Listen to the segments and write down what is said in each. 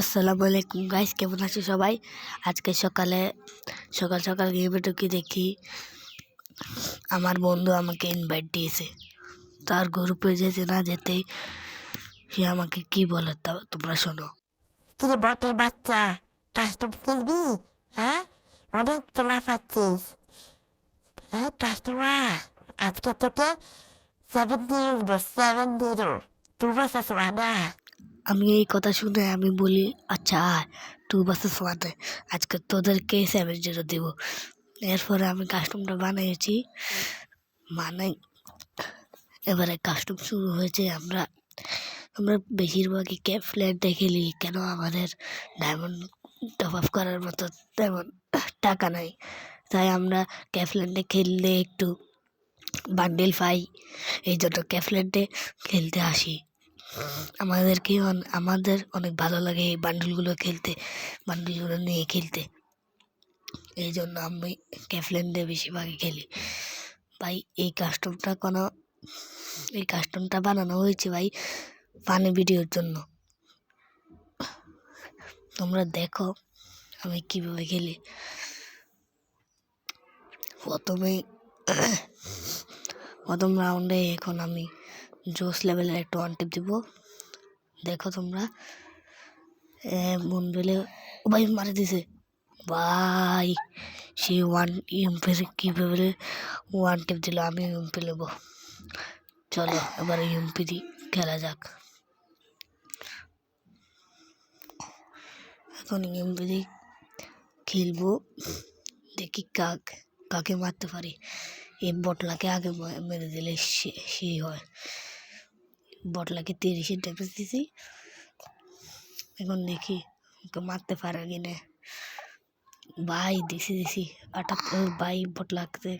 আসসালামু আলাইকুম গাইস, কেমন আছো সবাই? আজকে সকালে সকাল সকাল গেমে ঢুকে দেখি। আমার বন্ধু আমাকে ইনভাইট দিয়েছে। তার গ্রুপে যেতে না যেতেই সে আমাকে কি বলে তা তোমরা শোনো। কিরে বটের বাচ্চা কাস্টম খেলবি হ্যাঁ? অনেক তোলা পাচ্ছিস। হ্যাঁ কাস্টমার আজকে তোকে সেভেন দিয়ে উঠবো সেভেন জিরো টু বছর না আমি এই কথা শুনে আমি বলি আচ্ছা টু বাসেস ওয়ানে আজকে তোদেরকে সেভেন জিরো দিব। এরপরে আমি কাস্টমটা বানিয়েছি। মানে এবারে কাস্টম শুরু হয়েছে, আমরা আমরা বেশিরভাগই ক্যাপ ফ্ল্যাটে খেলি কেন আমাদের ডায়মন্ড টপ আপ করার মতো তেমন টাকা নাই। তাই আমরা ক্যাফল্যান্ডে খেললে একটু বান্ডেল পাই, এই জন্য ক্যাফল্যান্ডে খেলতে আসি। আমাদেরকে আমাদের অনেক ভালো লাগে এই বান্ডেলগুলো খেলতে, বান্ডেলগুলো নিয়ে খেলতে। এই জন্য আমি ক্যাফল্যান্ডে বেশিরভাগই খেলি। ভাই, এই কাস্টমটা কোনো, এই কাস্টমটা বানানো হয়েছে ভাই পানি ভিডিওর জন্য। তোমরা দেখো আমি কীভাবে খেলি। প্রথমে, প্রথম রাউন্ডে এখন আমি জোস লেভেলের একটা ওয়ান টিপ দিব। দেখো তোমরা। মন বেলে, ও ভাই মারে দিছে। ভাই, সে ওয়ান ইউম্পের কীভাবে ওয়ান টিপ দিল? আমি ইউম্পি নেব। চলো, এবার ইউম্পি দি, খেলা যাক। এখন ইউম্পি দি খেলব। দেখি কাক, কাকে মারতে পারি। এই বটলাকে আগে মেরে দিলে সে- সেই হয়। বটলাকে তিরিশের ড্যামেজ দিছি। এখন দেখি ওকে মারতে পারে কিনে। ভাই দিছি দিছি। আটাত্তর ভাই বটলাকে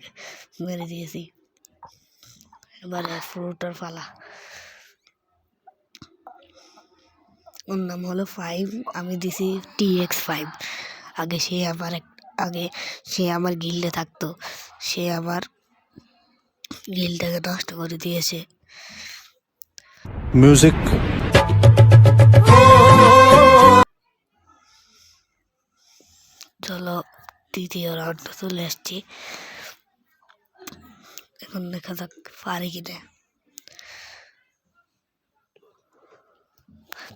মেরে দিয়েছি। এবারে ফ্রুটার ফালা ওর নাম হলো ফাইভ আমি দিছি টি এক্স ফাইভ আগে সে আমার আগে সে আমার গিল্ডে থাকতো। সে আমার গিলটাকে নষ্ট করে দিয়েছে। Music. চলো, দ্বিতীয় রাউন্ডে চলে আসছি। এখন দেখা যাক পারি কিনা।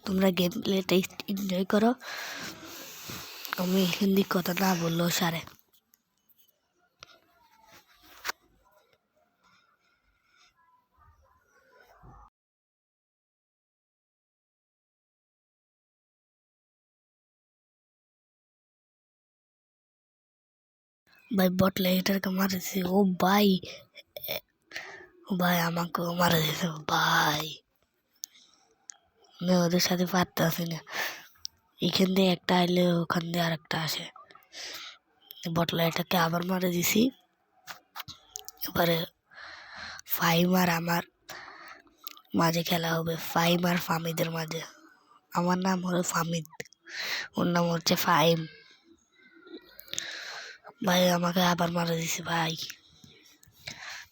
তোমরা গেম প্লেটা এনজয় করো। আমি হিন্দি কথা না বললেও সারে। ভাই বট লাইটারকে মারেছে ও ভাই ভাই আমাকে মারা দিয়েছে ভাই। আমি ওদের সাথে পারতেছি না। এখান দিয়ে একটা আইলে ওখান দিয়ে আর একটা আসে বট লাইটারকে আবার মারা দিছি। এবারে ফাইম আর আমার মাঝে খেলা হবে। ফাইম আর ফামিদের মাঝে। আমার নাম হলো ফামিদ। ওর নাম হচ্ছে ফাইম। ভাই, আমাকে আবার মারা দিছে, ভাই।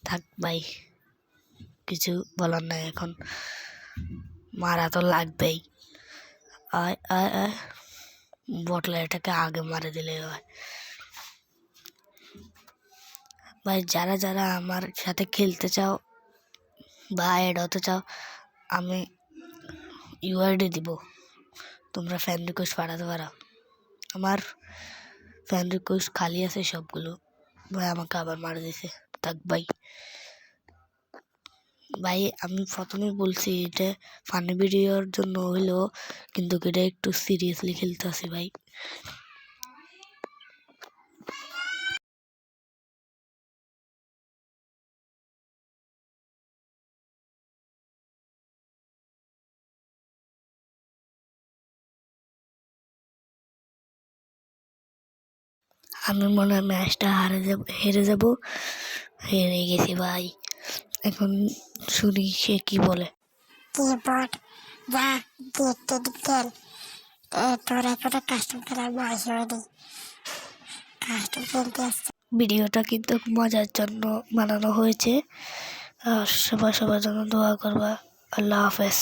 থাক, ভাই। কিছু বলার নাই এখন। মারা তো লাগবেই। আয় আয় আয়। বটলা এটাকে আগে মারা দিলে হয়। ভাই, যারা যারা আমার সাথে খেলতে চাও বা অ্যাড হতে চাও, আমি ইউআইডি দিব। তোমরা ফ্যান রিকোয়েস্ট পাঠাতে পারো। আমার ফ্যান রিকোয়েস্ট খালি আছে সবগুলো। ভাই, আমাকে আবার মারা দিছে। থাক ভাই ভাই, আমি প্রথমে বলছি এটা ফানি ভিডিওর জন্য হইল কিন্তু এটা একটু সিরিয়াসলি খেলতে আছি ভাই। আমি মনে হয় ম্যাচটা হারে যাব হেরে যাব। হেরে গেছি ভাই। এখন শুনি সে কি বলে। কি বট যা গেট টেট খেল। এ, তোর এখনও কাস্টম খেলার বয়স হয়নি। কাস্টম খেলতে আসছে। ভিডিওটা কিন্তু মজার জন্য বানানো হয়েছে। আর সবাই সবার জন্য দোয়া করবা। আল্লাহ হাফেজ।